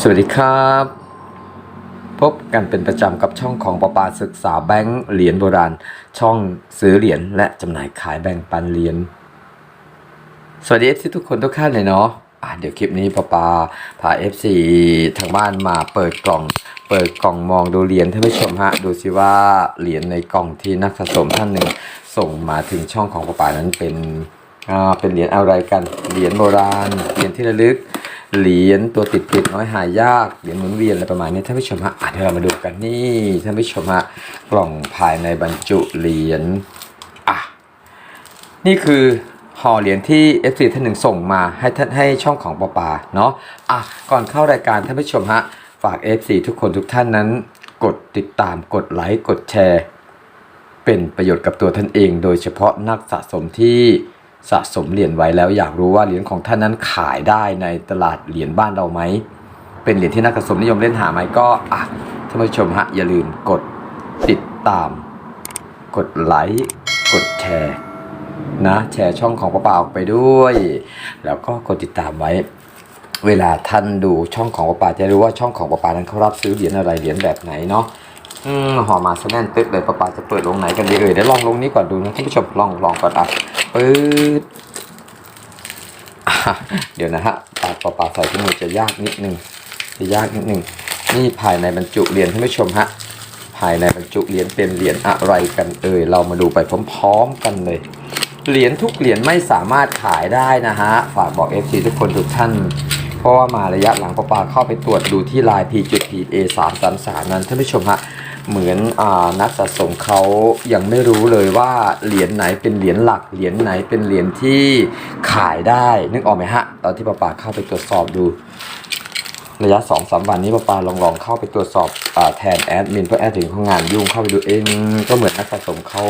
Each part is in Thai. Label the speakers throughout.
Speaker 1: สวัสดีครับ พบกันเป็นประจำกับช่องของปปาศึกษาแบงค์เหรียญโบราณ ช่องซื้อเหรียญและจำหน่ายขายแบ่งปันเหรียญสวัสดีเอฟซีทุกคนทุกท่านเลยเนาะะเดี๋ยวคลิปนี้ปปาพาเอฟซีทางบ้านมาเปิดกล่อง เปิดกล่องมองดูเหรียญท่านผู้ชมฮะดูสิว่าเหรียญในกล่องที่นักสะสมท่านหนึ่งส่งมาถึงช่องของปปานั้นเป็นเป็นเหรียญอะไรกันเหรียญโบราณเหรียญที่ระลึก เหรียญตัวติดติดน้อยหายากเหรียญหมุนเวียนอะไรประมาณนี้ท่านผู้ชมฮะอะเดี๋ยวเรามาดูกันนี่ท่านผู้ชมฮะกล่องภายในบรรจุเหรียญอะนี่คือห่อเหรียญที่ FC ท่านหนึ่งส่งมาให้ท่านให้ช่องของปอปาเนาะอะก่อนเข้ารายการท่านผู้ชมฮะฝาก FC ทุกคนทุกท่านนั้น กดติดตามกดไลค์กดแชร์ เป็นประโยชน์กับตัวท่านเอง โดยเฉพาะนักสะสมที่ สะสมเหรียญไว้แล้วอยากรู้ว่าเหรียญของท่านนั้นขายได้ในตลาดเหรียญบ้านเราไหม เป็นเหรียญที่นักสะสมนิยมเล่นหาไหมก็อะท่านผู้ชมฮะอย่าลืมกดติดตาม กดไลค์กดแชร์นะแชร์ช่องของป้าป่าออกไปด้วย แล้วก็กดติดตามไว้ เวลาท่านดูช่องของป้าป่าจะรู้ว่าช่องของป้าป่านั้นเขารับซื้อเหรียญอะไรเหรียญแบบไหนเนาะ อืมหอมาซะแน่นตึ๊กเลยป้าปาจะเปิดลงไหนกันดีเอ่ยเดี๋ยวลองลงนี้ก่อนดูนะท่านผู้ชมลองลองก่อนอะปึ๊ดเดี๋ยวนะฮะปาป้าปาใส่ที่มือจะยากนิดนึงจะยากนิดนึงนี่ภายในบรรจุเหรียญท่านผู้ชมฮะภายในบรรจุเหรียญเป็นเหรียญอะไรกันเอ่ยเรามาดูไปพร้อมๆกันเลยเหรียญทุกเหรียญไม่สามารถขายได้นะฮะฝากบอก FC ทุกคนทุกท่าน เพราะว่ามาระยะหลังปอปาเข้าไปตรวจดูที่ลาย P จุด P A 3 3 3นั้นท่านผู้ชมฮะ เหมือนอนักสะสมเขายังไม่รู้เลยว่าเหรียญไหนเป็นเหรียญหลักเหรียญไหนเป็นเหรียญที่ขายได้ นึกออกไหมฮะ ตอนที่ปอปาเข้าไปตรวจสอบดูระยะ2องสามวันนี้ปอปาลองลองเข้าไปตรวจสอบอแทนแอดมินเพราะแอดถึงขางานยุ่งเข้าไปดูเองก็เหมือนนักสะสมเขา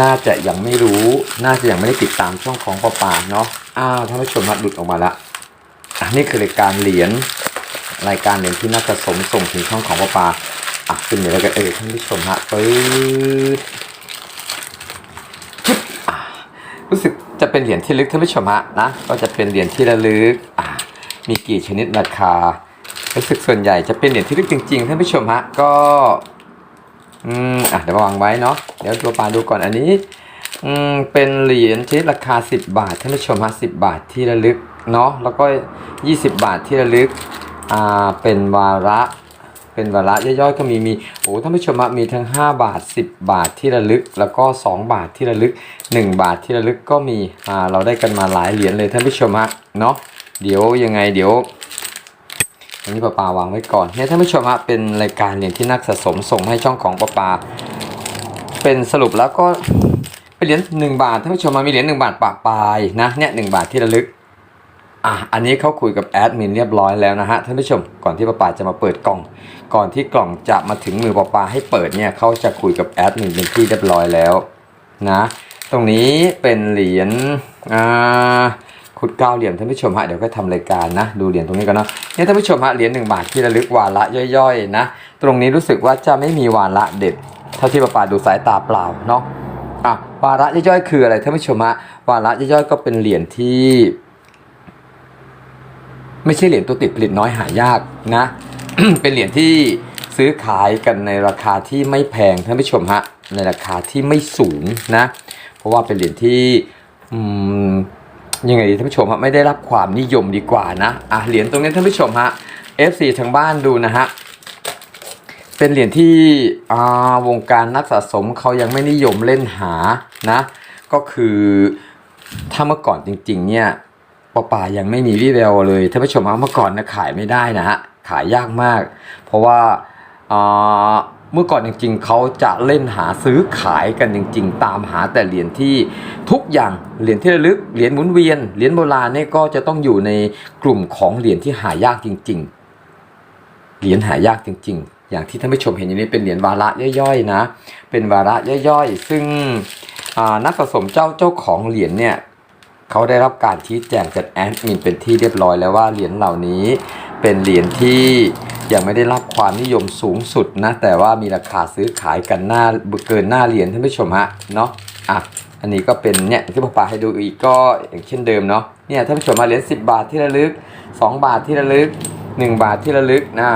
Speaker 1: น่าจะยังไม่รู้ น่าจะยังไม่ได้ติดตามช่องของปอปาเนาะอ้าวท่านผู้ชมฮะหลุดออกมาละอันนี้คือรายการเหรียญรายการเหรียญที่นักสะสมส่งถึงช่องของปอปา อะเป็นเหรียญอะไรกันเอ่ยท่านผู้ชมฮะปึ๊ดปึ๊บอะรู้สึกจะเป็นเหรียญที่ลึกท่านผู้ชมฮะนะ ก็จะเป็นเหรียญที่ระลึกอะมีกี่ชนิดราคารู้สึกส่วนใหญ่จะเป็นเหรียญที่ลึกจริงๆท่านผู้ชมฮะก็อืมอะเดี๋ยววางไว้เนาะเดี๋ยวตัวปลาดูก่อนอันนี้อืมเป็นเหรียญชนิดราคา 10 บาทท่านผู้ชมฮะ10บาทที่ระลึกเนาะแล้วก็ 20 บาทที่ระลึกอ่าเป็นวาระ เป็นวาระย่อยๆก็มีมีโอ้ท่านผู้ชมมีทั้ง 5 บาท 10 บาทที่ระลึก แล้วก็ 2 บาทที่ระลึก 1 บาทที่ระลึกก็มีอ่าเราได้กันมาหลายเหรียญเลยท่านผู้ชมฮะเนาะเดี๋ยวยังไงเดี๋ยวอันนี้ปาปาวางไว้ก่อนเนี่ยท่านผู้ชมฮะเป็นรายการเหรียญที่นักสะสมส่งให้ช่องของปาปาเป็นสรุปแล้วก็เป็นเหรียญหนึ่งบาทท่านผู้ชมมามีเหรียญหนึ่งบาทปากปลายนะเนี่ยหนึ่งบาทที่ระลึก อะอันนี้เขาคุยกับแอดมินเรียบร้อยแล้วนะฮะท่านผู้ชมก่อนที่ป้าปาจะมาเปิดกล่อง ก่อนที่กล่องจะมาถึงมือป้าปาให้เปิดเนี่ยเขาจะคุยกับแอดมินเป็นที่เรียบร้อยแล้วนะตรงนี้เป็นเหรียญอ่าขุดเก้าเหรียญท่านผู้ชมฮะเดี๋ยวก็ทำรายการนะ ดูเหรียญตรงนี้กันเนาะเนี่ยท่านผู้ชมฮะเหรียญหนึ่งบาทที่ระลึกวาระย่อยๆนะ ตรงนี้รู้สึกว่าจะไม่มีวาระเด็ด เท่าที่ป้าปาดูสายตาเปล่าเนาะอะวาระย่อยๆคืออะไรท่านผู้ชมฮะวาระย่อยๆก็เป็นเหรียญที่ ไม่ใช่เหรียญตัวติดผลิตน้อยหายากนะ เป็นเหรียญที่ซื้อขายกันในราคาที่ไม่แพงท่านผู้ชมฮะในราคาที่ไม่สูงนะ เพราะว่าเป็นเหรียญที่อยังไงท่านผู้ชมฮะไม่ได้รับความนิยมดีกว่านะอะเหรียญตรงนี้ท่านผู้ชมฮะ FC ทางบ้านดูนะฮะเป็นเหรียญที่วงการนักสะสมเขายังไม่นิยมเล่นหานะ ก็คือถ้าเมื่อก่อนจริงๆเนี่ย ปอป่ายังไม่มีวิแววเลยท่านผู้ชมฮะเมื่อก่อนนะขายไม่ได้นะฮะขายยากมาก เพราะว่าอ่าเมื่อก่อนจริงๆเขาจะเล่นหาซื้อขายกันจริง ๆ ตามหาแต่เหรียญที่ทุกอย่างเหรียญที่ระลึกเหรียญหมุนเวียนเหรียญโบราณเนี่ยก็จะต้องอยู่ในกลุ่มของเหรียญที่หายากจริง ๆ เหรียญหายากจริง ๆ อย่างที่ท่านผู้ชมเห็นอยู่นี้เป็นเหรียญวาระย่อยๆนะ เป็นวาระย่อยๆ ซึ่งนักสะสมเจ้าเจ้าของเหรียญเนี่ย เขาได้รับการชี้แจงจากแอดมินเป็นที่เรียบร้อยแล้วว่าเหรียญเหล่านี้เป็นเหรียญที่ยังไม่ได้รับความนิยมสูงสุดนะ แต่ว่ามีราคาซื้อขายกันหน้าเกินหน้าเหรียญท่านผู้ชมฮะเนาะอะอันนี้ก็เป็นเนี่ยที่พ่อปาให้ดูอีกก็อย่างเช่นเดิมเนาะเนี่ยท่านผู้ชมมาเหรียญ10 บาทที่ระลึก 2 บาทที่ระลึกหนึ่งบาทที่ระลึกนะ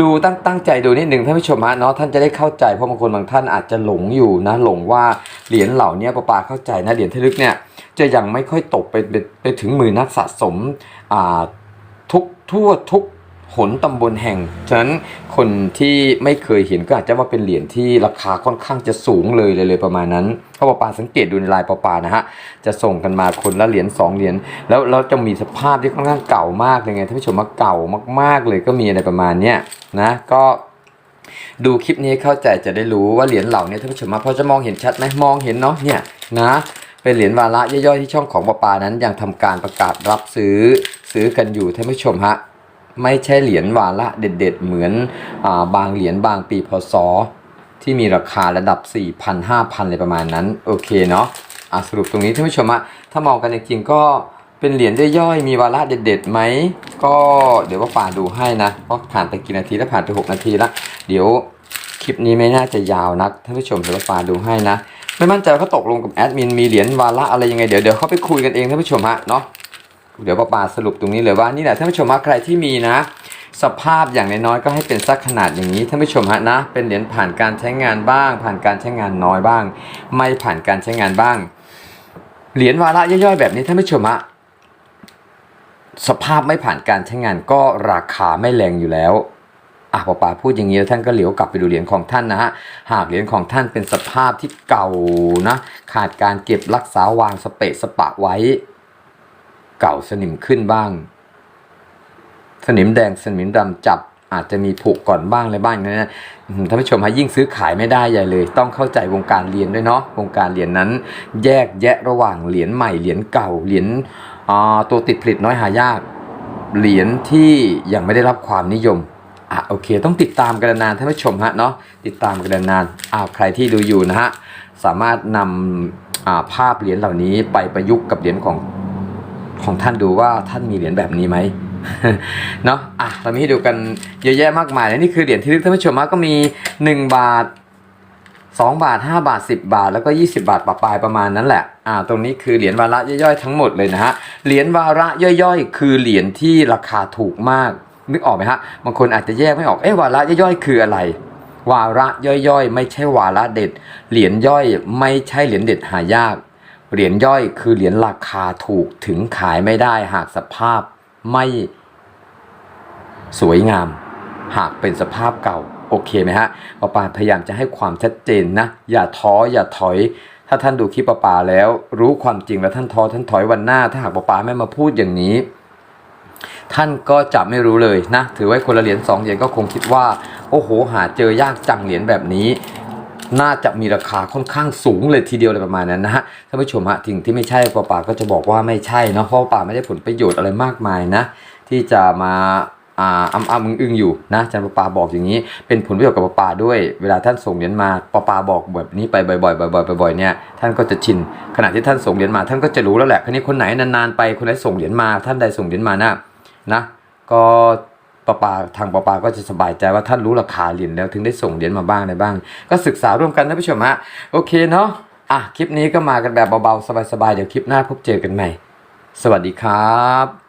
Speaker 1: ดูตั้งตั้งใจดูนิดหนึ่งท่านผู้ชมฮะเนาะท่านจะได้เข้าใจเพราะบางคนบางท่านอาจจะหลงอยู่นะหลงว่าเหรียญเหล่านี้ประปาเข้าใจนะเหรียญที่ระลึกเนี่ย จะยังไม่ค่อยตกไปไปไปถึงมือนักสะสมอ่าทุกทั่วทุกหนตำบลแห่ง ฉะนั้นคนที่ไม่เคยเห็นก็อาจจะว่าเป็นเหรียญที่ราคาค่อนข้างจะสูงเลยเลยเลยประมาณนั้นเพราะปปาสังเกตดูในลายปปานะฮะ จะส่งกันมาคนละเหรียญสองเหรียญ แล้วเราจะมีสภาพที่ค่อนข้างเก่ามากเลยไงท่านผู้ชมว่าเก่ามากๆเลยก็มีอะไรประมาณเนี้ยนะก็ดูคลิปนี้เข้าใจจะได้รู้ว่าเหรียญเหล่านี้ท่านผู้ชมว่าพอจะมองเห็นชัดไหมมองเห็นเนาะเนี่ยนะ เป็นเหรียญวาระย่อยๆที่ช่องของปาปานั้นยังทำการประกาศรับซื้อซื้อกันอยู่ท่านผู้ชมฮะไม่ใช่เหรียญวาระเด็ด ๆ เหมือนอาบางเหรียญบางปีพศที่มีราคาระดับ 4,000 5,000อะไรประมาณนั้น โอเคเนาะอะสรุปตรงนี้ท่านผู้ชมอะถ้ามองกันจริงๆก็เป็นเหรียญย่อยๆ มีวาระเด็ดๆไหม ก็เดี๋ยวว่าป่าดูให้นะเพราะผ่านไปกี่นาทีแล้วผ่านไป 6 นาทีแล้วเดี๋ยวคลิปนี้ไม่น่าจะยาวนักท่านผู้ชมเดี๋ยวว่าป่าดูให้นะ ไม่มั่นใจเขาตกลงกับแอดมินมีเหรียญวาระอะไรยังไงเดี๋ยวเดี๋ยวเขาไปคุยกันเองท่านผู้ชมฮะเนาะเดี๋ยวป้าปาสรุปตรงนี้เลยว่านี่แหละท่านผู้ชมว่าใครที่มีนะ สภาพอย่างน้อยๆก็ให้เป็นสักขนาดอย่างนี้ท่านผู้ชมฮะนะ เป็นเหรียญผ่านการใช้งานบ้าง ผ่านการใช้งานน้อยบ้าง ไม่ผ่านการใช้งานบ้างเหรียญวาระย่อยๆแบบนี้ท่านผู้ชมฮะสภาพไม่ผ่านการใช้งานก็ราคาไม่แรงอยู่แล้ว อะป้าปาพูดอย่างนี้ท่านก็เหลียวกลับไปดูเหรียญของท่านนะฮะหากเหรียญของท่านเป็นสภาพที่เก่านะขาดการเก็บรักษาวางสเปะสปะไว้ เก่าสนิมขึ้นบ้าง สนิมแดงสนิมดำจับอาจจะมีผุก่อนบ้างอะไรบ้างนะอืมท่านผู้ชมฮะยิ่งซื้อขายไม่ได้ใหญ่เลย ต้องเข้าใจวงการเหรียนด้วยเนาะวงการเหรียนนั้น แยกแยะระหว่างเหรียญใหม่เหรียญเก่าเหรียญอ่าตัวติดผลิตน้อยหายากเหรียญที่ยังไม่ได้รับความนิยม อะโอเค ต้องติดตามกันนานท่านผู้ชมฮะเนาะติดตามกันนานอ้าวใครที่ดูอยู่นะฮะสามารถนำภาพเหรียญเหล่านี้ไปประยุกต์กับเหรียญของของท่านดูว่าท่านมีเหรียญแบบนี้ไหมเนาะอะเรามีให้ดูกันเยอะแยะมากมายและนี่คือเหรียญที่ท่านผู้ชมฮะก็มี 1 บาท 2 บาท 5 บาท 10 บาท แล้วก็ 20 บาทปะปลายประมาณนั้นแหละอ่าตรงนี้คือเหรียญวาระย่อยๆทั้งหมดเลยนะฮะเหรียญวาระย่อยๆ คือเหรียญที่ราคาถูกมาก นึกออกไหมฮะบางคนอาจจะแยกไม่ออกเอ๊ะวาระย่อยๆคืออะไร วาระย่อยๆ ไม่ใช่วาระเด็ด เหรียญย่อยไม่ใช่เหรียญเด็ดหายาก เหรียญย่อยคือเหรียญราคาถูกถึงขายไม่ได้หากสภาพไม่สวยงาม หากเป็นสภาพเก่าโอเคไหมฮะปปาพยายามจะให้ความชัดเจนนะ อย่าท้ออย่าถอย ถ้าท่านดูคลิปปปาแล้ว รู้ความจริงแล้วท่านท้อท่านถอยวันหน้า ถ้าหากปปาไม่มาพูดอย่างนี้ ท่านก็จะไม่รู้เลยนะ ถือไว้คนละเหรียญสองเหรียญก็คงคิดว่า โอ้โห หาเจอยากจังเหรียญแบบนี้ น่าจะมีราคาค่อนข้างสูงเลยทีเดียวเลยประมาณนั้นนะฮะท่านผู้ชมฮะสิ่งที่ไม่ใช่ป่าป่าก็จะบอกว่าไม่ใช่เนาะเพราะป่าไม่ได้ผลประโยชน์อะไรมากมายนะ ที่จะมาอ่าอ้ำอ้ำอึ้งอึ้งอยู่นะอาจารย์ปาปาบอกอย่างนี้ เป็นผลประโยชน์กับปาปาด้วย เวลาท่านส่งเหรียญมาปาปาบอกแบบนี้ไปบ่อยๆบ่อยๆบ่อยๆเนี่ยท่านก็จะชินขณะที่ท่านส่งเหรียญมา ท่านก็จะรู้แล้วแหละคราวนี้คนไหนนานๆไปคนไหนส่งเหรียญมาท่านใดส่งเหรียญมานะ นะ ก็ปาปาทางปาปาก็จะสบายใจว่าท่านรู้ราคาเหรียญแล้วถึงได้ส่งเหรียญมาบ้างในบ้าง ก็ศึกษาร่วมกันนะผู้ชมฮะโอเคเนาะอะคลิปนี้ก็มากันแบบเบาๆสบายๆเดี๋ยวคลิปหน้าพบเจอกันใหม่ สวัสดีครับ